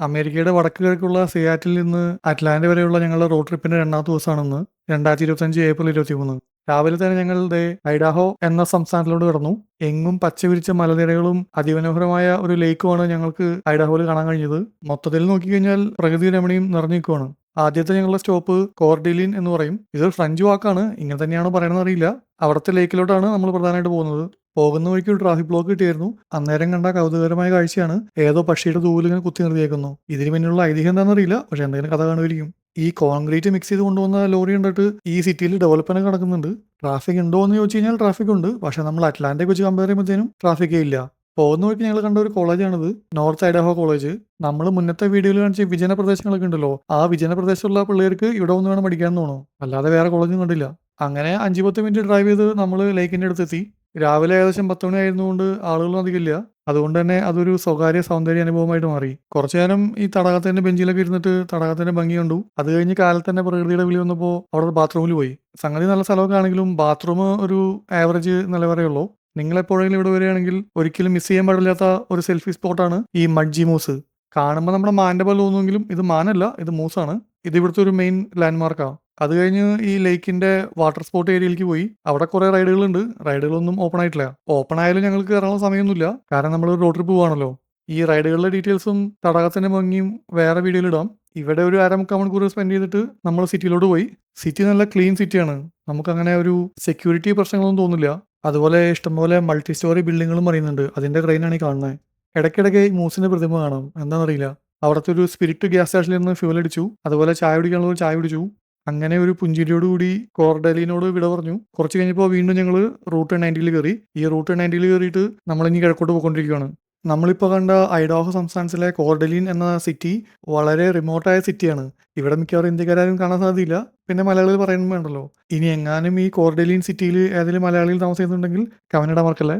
അമേരിക്കയുടെ വടക്ക് കിഴക്കുള്ള സിയാറ്റിൽ നിന്ന് അറ്റ്ലാന്റ വരെയുള്ള ഞങ്ങളുടെ റോഡ് ട്രിപ്പിന്റെ രണ്ടാമത്തെ ദിവസമാണെന്ന് രണ്ടായിരത്തി ഇരുപത്തഞ്ച് ഏപ്രിൽ ഇരുപത്തി മൂന്ന് രാവിലെ തന്നെ ഞങ്ങൾ ദേ ഐഡാഹോ എന്ന സംസ്ഥാനത്തിലൂടെ കടന്നു. എങ്ങും പച്ചവിരിച്ച മലനിരകളും അതിമനോഹരമായ ഒരു ലേക്കുമാണ് ഞങ്ങൾക്ക് ഐഡാഹോയിൽ കാണാൻ കഴിഞ്ഞത്. മൊത്തത്തിൽ നോക്കിക്കഴിഞ്ഞാൽ പ്രകൃതി രമണിയും നിറഞ്ഞു നിൽക്കുവാണ് ആദ്യത്തെ ഞങ്ങളുടെ സ്റ്റോപ്പ് കോർഡിലിൻ എന്ന് പറയും. ഇതൊരു ഫ്രഞ്ച് വാക്കാണ്. ഇങ്ങനെ തന്നെയാണ് പറയണമെന്ന് അറിയില്ല. അവിടുത്തെ ലേക്കിലോട്ടാണ് നമ്മൾ പ്രധാനമായിട്ട് പോകുന്നത്. പോകുന്ന വഴിക്ക് ഒരു ട്രാഫിക് ബ്ലോക്ക് കിട്ടിയായിരുന്നു അന്നേരം കണ്ട കൗതുകരമായ കാഴ്ചയാണ്. ഏതോ പക്ഷിയുടെ തൂവിൽ ഇങ്ങനെ കുത്തി നിർത്തിയേക്കുന്നു. ഇതിന് പിന്നിലുള്ള ഐതിഹ്യം എന്താണെന്നറിയില്ല. പക്ഷെ എന്തെങ്കിലും കഥ കാണുമായിരിക്കും. ഈ കോൺക്രീറ്റ് മിക്സ് ചെയ്ത് കൊണ്ടുവന്ന ലോറി കണ്ടിട്ട് ഈ സിറ്റിയിൽ ഡെവലപ്മെന്റ് നടക്കുന്നുണ്ട്. ട്രാഫിക് ഉണ്ടോ എന്ന് ചോദിച്ചു കഴിഞ്ഞാൽ ട്രാഫിക് ഉണ്ട്. പക്ഷെ നമ്മൾ അറ്റ്ലാന്റിക് വെച്ച് കമ്പയർ ചെയ്യുമ്പോഴത്തേനും ട്രാഫിക്കേ ഇല്ല. പോകുന്ന വഴിക്ക് ഞങ്ങൾ കണ്ട ഒരു കോളേജാണിത് നോർത്ത് ഐഡാഹോ കോളേജ് നമ്മൾ മുന്നത്തെ വീഡിയോയിൽ കാണിച്ച വിജന പ്രദേശങ്ങളൊക്കെ ഉണ്ടല്ലോ. ആ വിജന പ്രദേശത്തുള്ള പിള്ളേർക്ക് ഇവിടെ ഒന്ന് വേണം പഠിക്കാൻ തോന്നുന്നു. അല്ലാതെ വേറെ കോളേജും കണ്ടില്ല. അങ്ങനെ അഞ്ചു പത്ത് മിനിറ്റ് ഡ്രൈവ് ചെയ്ത് നമ്മൾ ലേക്കിന്റെ അടുത്തെത്തി. രാവിലെ ഏകദേശം പത്ത് മണി ആയിരുന്നുകൊണ്ട് ആളുകളൊന്നും അധികമില്ല അതുകൊണ്ട് തന്നെ അതൊരു സ്വകാര്യ സൗന്ദര്യ അനുഭവമായിട്ട് മാറി. കുറച്ചു നേരം ഈ തടാകത്തിന്റെ ബെഞ്ചിലൊക്കെ ഇരുന്നിട്ട് തടാകത്തിന്റെ ഭംഗി കണ്ടു. അത് കഴിഞ്ഞ് കാലത്ത് തന്നെ പ്രകൃതിയുടെ വിളി വന്നപ്പോൾ അവിടെ ബാത്റൂമിൽ പോയി. സംഗതി നല്ല സ്ഥലമൊക്കെ ആണെങ്കിലും ബാത്റൂം ഒരു ആവറേജ് നിലവരെയുള്ളൂ നിങ്ങൾ എപ്പോഴെങ്കിലും ഇവിടെ വരികയാണെങ്കിൽ ഒരിക്കലും മിസ് ചെയ്യാൻ പാടില്ലാത്ത ഒരു സെൽഫി സ്പോട്ടാണ് ഈ മഡ്ജി മൂസ് കാണുമ്പോൾ നമ്മുടെ മാന്റെ പോലെ തോന്നുമെങ്കിലും ഇത് മാനല്ല ഇത് മൂസാണ് ഇത് ഇവിടുത്തെ ഒരു മെയിൻ ലാൻഡ്മാർക്കാണ് അത് കഴിഞ്ഞ് ഈ ലേക്കിന്റെ വാട്ടർ സ്പോർട്ട് ഏരിയയിലേക്ക് പോയി. അവിടെ കുറെ റൈഡുകളുണ്ട്. റൈഡുകളൊന്നും ഓപ്പൺ ആയിട്ടില്ല. ഓപ്പൺ ആയാലും ഞങ്ങൾക്ക് കയറാനുള്ള സമയമൊന്നുമില്ല. കാരണം നമ്മൾ റോഡ് ട്രിപ്പ് പോവാണല്ലോ. ഈ റൈഡുകളുടെ ഡീറ്റെയിൽസും തടാകത്തിന്റെ ഭംഗിയും വേറെ വീഡിയോയിൽ ഇടാം. ഇവിടെ ഒരു അരമുക്കാൽ മണിക്കൂർ സ്പെൻഡ് ചെയ്തിട്ട് നമ്മൾ സിറ്റിയിലോട്ട് പോയി. സിറ്റി നല്ല ക്ലീൻ സിറ്റിയാണ് നമുക്ക് അങ്ങനെ ഒരു സെക്യൂരിറ്റി പ്രശ്നങ്ങളൊന്നും തോന്നില്ല അതുപോലെ ഇഷ്ടംപോലെ മൾട്ടി സ്റ്റോറി ബിൽഡിങ്ങുകളും പറയുന്നുണ്ട്. അതിന്റെ ക്രെയിനാണ് ഈ കാണുന്നത് ഇടയ്ക്കിടയ്ക്ക് മൂസിന്റെ പ്രതിമ കാണാം. എന്താണെന്നറിയില്ല. അവിടുത്തെ ഒരു സ്പിരിറ്റ് ഗ്യാസ് സ്റ്റേഷനിൽ നിന്ന് ഫ്യൂൽ അടിച്ചു. അതുപോലെ ചായ കുടിക്കാനുള്ള ചായ കുടിച്ചു. അങ്ങനെ ഒരു പുഞ്ചിരിയോടുകൂടി കോർഡലിനോട് വിട പറഞ്ഞു. കുറച്ച് കഴിഞ്ഞപ്പോൾ വീണ്ടും ഞങ്ങൾ റൂട്ട് നയന്റിയിൽ കയറി ഈ റൂട്ട് നയന്റിയിൽ കയറിയിട്ട് നമ്മൾ ഇനി കിഴക്കോട്ട് പോയിക്കൊണ്ടിരിക്കുകയാണ് നമ്മളിപ്പോൾ കണ്ട ഐഡോഹ സംസ്ഥാനത്തിലെ കോർഡലിൻ എന്ന സിറ്റി വളരെ റിമോട്ടായ സിറ്റിയാണ് ഇവിടെ മിക്കവാറും ഇന്ത്യക്കാരും കാണാൻ സാധ്യതയില്ല. പിന്നെ മലയാളികൾ പറയുന്നത് വേണ്ടല്ലോ. ഇനി എങ്ങാനും ഈ കോർഡലിൻ സിറ്റിയിൽ ഏതെങ്കിലും മലയാളികൾ താമസിക്കുന്നുണ്ടെങ്കിൽ കമനിടാൻ മറക്കല്ലേ?